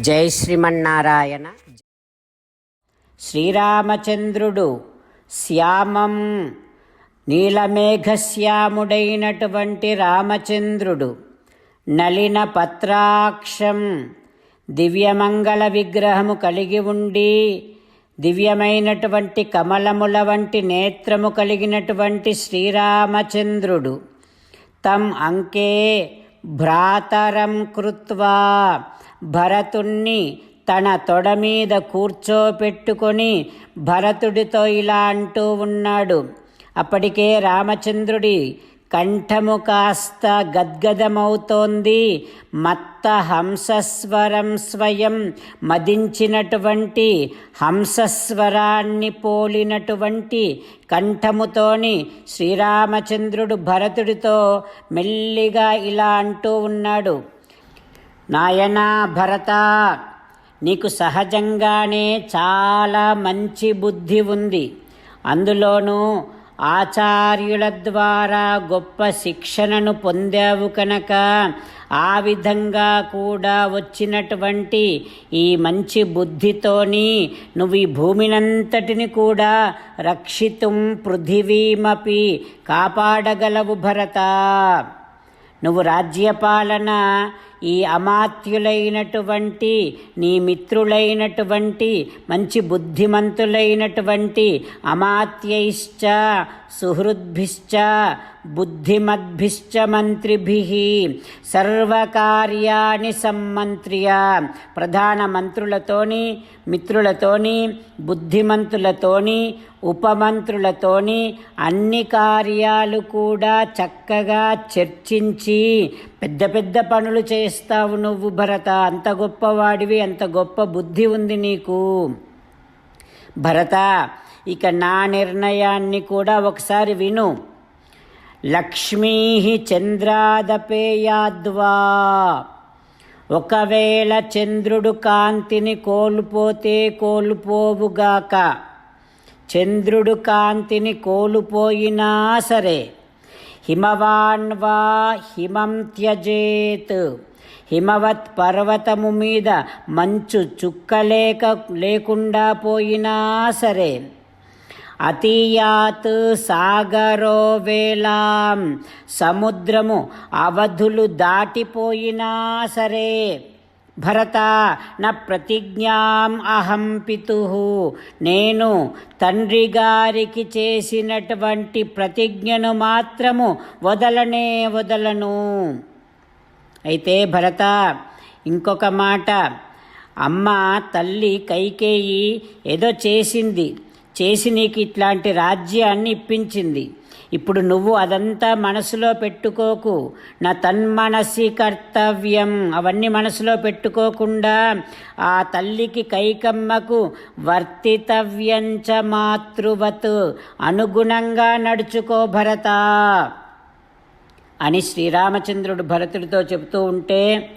జై శ్రీమన్నారాయణ. శ్రీరామచంద్రుడు శ్యామం నీలమేఘశ్యాముడైనటువంటి రామచంద్రుడు నలిన పత్రాక్షం దివ్యమంగళ విగ్రహము కలిగి ఉండి దివ్యమైనటువంటి కమలముల వంటి నేత్రము కలిగినటువంటి శ్రీరామచంద్రుడు. తం అంకే భ్రాతరం కృత్వా భరతుణ్ణి తన తొడ మీద కూర్చోపెట్టుకొని భరతుడితో ఇలా అంటూ ఉన్నాడు. అప్పటికే రామచంద్రుడి కంఠము కాస్త గద్గదమవుతోంది. మత్త హంసస్వరం స్వయం మదించినటువంటి హంసస్వరాన్ని పోలినటువంటి కంఠముతోని శ్రీరామచంద్రుడు భరతుడితో మెల్లిగా ఇలా అంటూ ఉన్నాడు. నాయనా భరత నీకు సహజంగానే చాలా మంచి బుద్ధి ఉంది. అందులోనూ ఆచార్యుల ద్వారా గొప్ప శిక్షణను పొందావు కనుక ఆ విధంగా కూడా వచ్చినటువంటి ఈ మంచి బుద్ధితోని నువ్వు ఈ భూమినంతటిని కూడా రక్షితుం పృథివీమపి కాపాడగలవు భరత. నువ్వు రాజ్యపాలన ఈ అమాత్యులైనటువంటి నీ మిత్రులైనటువంటి మంచి బుద్ధిమంతులైనటువంటి అమాత్యైశ్చ సుహృద్భిశ్చ బుద్ధిమద్భిశ్చ మంత్రిభి సర్వకార్యాన్ని సమ్మంత్రియ ప్రధాన మంత్రులతోని మిత్రులతోని బుద్ధిమంతులతోని ఉపమంత్రులతోని అన్ని కార్యాలు కూడా చక్కగా చర్చించి పెద్ద పెద్ద పనులు చేస్తావు నువ్వు భరత. అంత గొప్పవాడివి అంత గొప్ప బుద్ధి ఉంది నీకు. భరత ఇక నా నిర్ణయాన్ని కూడా ఒకసారి విను. లక్ష్మీ చంద్రాదపేయాద్వా. ఒకవేళ చంద్రుడు కాంతిని కోల్పోతే కోల్పోవుగాక చంద్రుడు కాంతిని కోల్పోయినా సరే హిమవాన్ వా హిమం త్యజేత్. హిమవత్ పర్వతము మీద మంచు చుక్కలేక లేకుండా పోయినా సరే. అతీయాత్ సాగరో వేలాం సముద్రము అవధులు దాటిపోయినా సరే. భరత నా ప్రతిజ్ఞాం అహం పితు. నేను తండ్రి గారికి చేసినటువంటి ప్రతిజ్ఞను మాత్రము వదలనే వదలను. అయితే భరత ఇంకొక మాట అమ్మ తల్లి కైకేయి ఏదో చేసింది చేసి నీకు ఇట్లాంటి రాజ్యాన్ని ఇప్పించింది. ఇప్పుడు నువ్వు అదంతా మనసులో పెట్టుకోకు. నా తన్మనసి కర్తవ్యం. అవన్నీ మనసులో పెట్టుకోకుండా ఆ తల్లికి కైకమ్మకు వర్తితవ్యంచ మాతృవత్. అనుగుణంగా నడుచుకో భరత అని శ్రీరామచంద్రుడు భరతుడితో చెబుతూ ఉంటే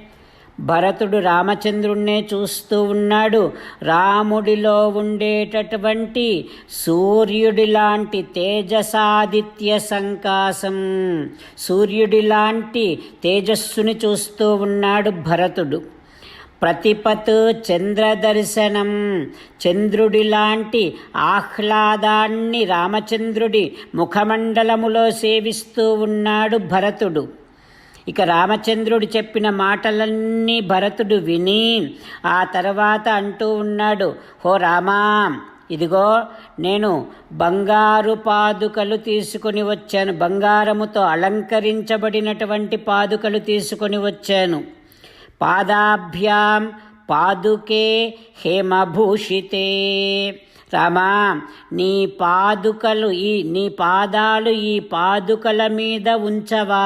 భరతుడు రామచంద్రుణ్ణే చూస్తూ ఉన్నాడు. రాముడిలో ఉండేటటువంటి సూర్యుడి లాంటి తేజసాదిత్య సంకాసం. సూర్యుడి లాంటి తేజస్సుని చూస్తూ ఉన్నాడు భరతుడు. ప్రతిపత్ చంద్రదర్శనం. చంద్రుడి లాంటి ఆహ్లాదాన్ని రామచంద్రుడి ముఖమండలములో సేవిస్తూ ఉన్నాడు భరతుడు. ఇక రామచంద్రుడు చెప్పిన మాటలన్నీ భరతుడు విని ఆ తర్వాత అంటూ ఉన్నాడు హో రామా ఇదిగో నేను బంగారు పాదుకలు తీసుకొని వచ్చాను. బంగారముతో అలంకరించబడినటువంటి పాదుకలు తీసుకొని వచ్చాను. పాదాభ్యాం పాదుకే హేమభూషితే. రామా నీ పాదుకలు ఈ నీ పాదాలు ఈ పాదుకల మీద ఉంచవా?